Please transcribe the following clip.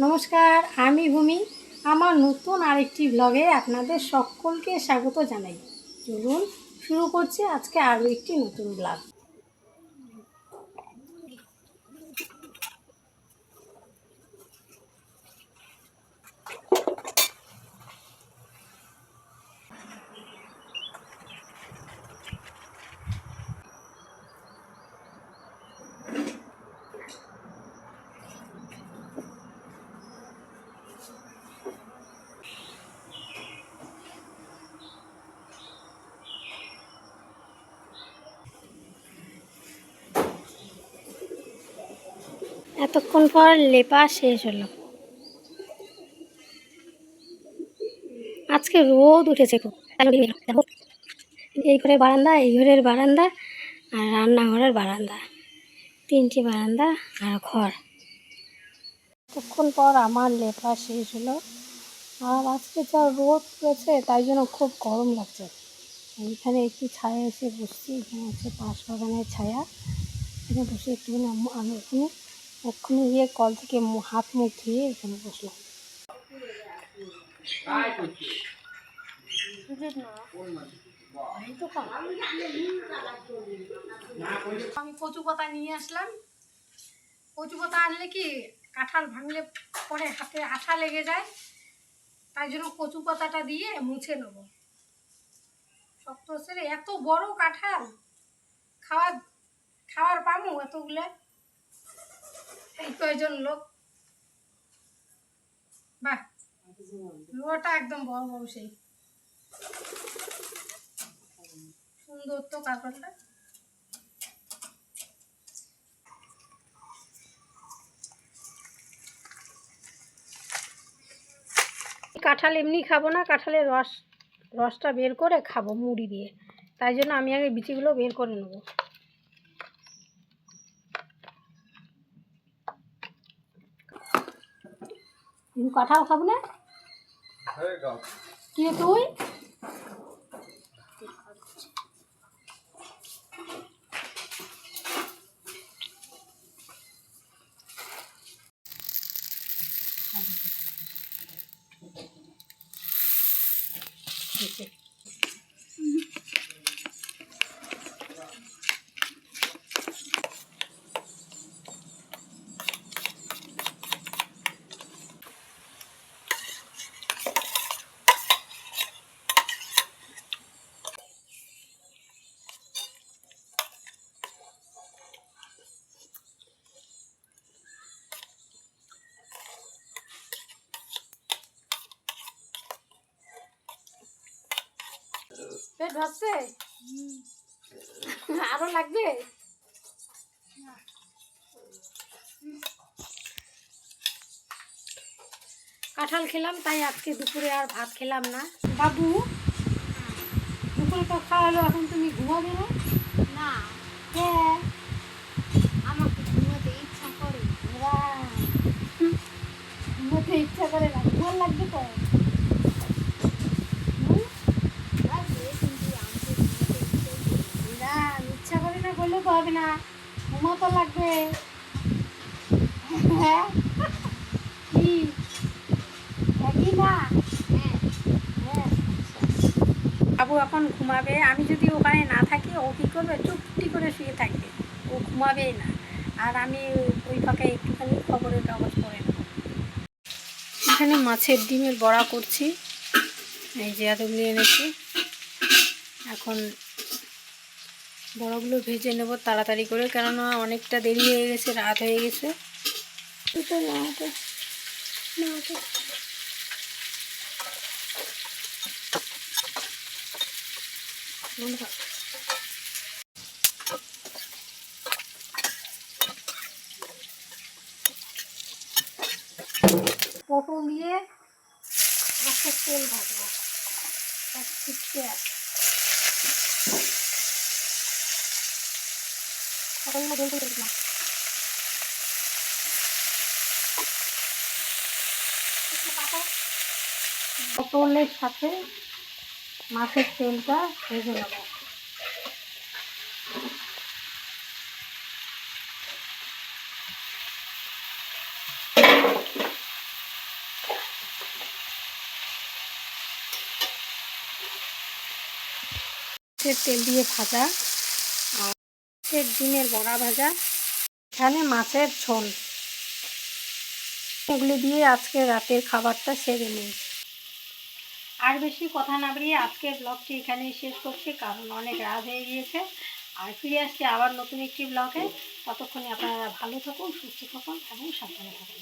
নমস্কার, আমি ভূমি। আমার নতুন আরেকটি ব্লগে আপনাদের সকলকে স্বাগত জানাই। চলুন শুরু করছি আজকে আরও একটি নতুন ব্লগ এতক্ষণ পর লেপা শেষ হলো। আজকে রোদ উঠেছে খুব। এই ঘরের বারান্দা, এই ঘরের বারান্দা আর রান্নাঘরের বারান্দা। তিনটি বারান্দা আর ঘর। এতক্ষণ পর আমার লেপা শেষ হলো। আর আজকে যা রোদ উঠেছে, তাই জন্য খুব গরম লাগছে। এইখানে একটু ছায়া এসে বসছি। এখানে হচ্ছে পাশ বাগানের ছায়া। এখানে বসে আম- আমি এখানে এক্ষুনি গিয়ে কল থেকে হাত মুখ ধুয়ে এখানে বসলাম। আমি কচু পাতা নিয়ে আসলাম। কচু পাতা আনলে কি কাঁঠাল ভাঙলে পরে হাতে আঠা লেগে যায়? তাই জন্য কচু পাতাটা দিয়ে মুছে নেব। হচ্ছে এত বড় কাঁঠাল। খাওয়ার খাওয়ার পামু এতগুলো? কয়জন লোক? বাহ, লোটা একদম বড় বড় সেই। সুন্দর তো কাপড়টা। কাঁঠাল এমনি খাব না, কাঁঠালের রস, রসটা বের করে খাব মুড়ি দিয়ে। তাই জন্য আমি আগে বিচিগুলো বের করে নেব। তুমি কাঁঠাল খাব না? কি তুই? পেট ভাসছে? আরও লাগবে? কাঁঠাল খেলাম তাই আজকে দুপুরে আর ভাত খেলাম না। বাবু দুপুরে তো খাওয়ালো এখন তুমি ঘুমাবে না? না। হ্যাঁ। আমাকে ঘুমোতে ইচ্ছা করে। বাহ। ঘুমোতে ইচ্ছা করে না ঘুমার লাগবে তো হুম? লাগবে কিন্তু আমাকে ঘুমোতে ইচ্ছে করে। না ইচ্ছা করে না বললে তো হবে না। ঘুমো তো লাগবে। হ্যাঁ? না? হ্যাঁ হ্যাঁ। বাবু এখন ঘুমাবে। আমি যদি ওখানে না থাকি, ও কী করবে? চুপটি করে শুয়ে থাকবে। ও ঘুমাবেই না। আর আমি ওই ফাঁকে একটুখানি খবরের কাগজ পড়ে নেব। এখানে মাছের ডিমের বড়া করছি। এই যে এতগুলি এনেছি। এখন বড়গুলো ভেজে নেব তাড়াতাড়ি করে, কেননা অনেকটা দেরি হয়ে গেছে, রাত হয়ে গেছে। পটল দিয়ে তেল ভাজবো আর পটলের সাথে মাছের তেলটা ভেজে নেব তেল দিয়ে ভাজা মাছের ডিমের বড়া ভাজা, এখানে মাছের ঝোল। এগুলি দিয়ে আজকে রাতের খাবারটা সেরে নিই। আর বেশি কথা না বাড়িয়ে আজকের ব্লগটি এখানেই শেষ করছি, কারণ অনেক রাত হয়ে গিয়েছে। আর ফিরে আসছি আবার নতুন একটি ব্লগে। ততক্ষণে আপনারা ভালো থাকুন, সুস্থ থাকুন এবং সাবধানে থাকুন।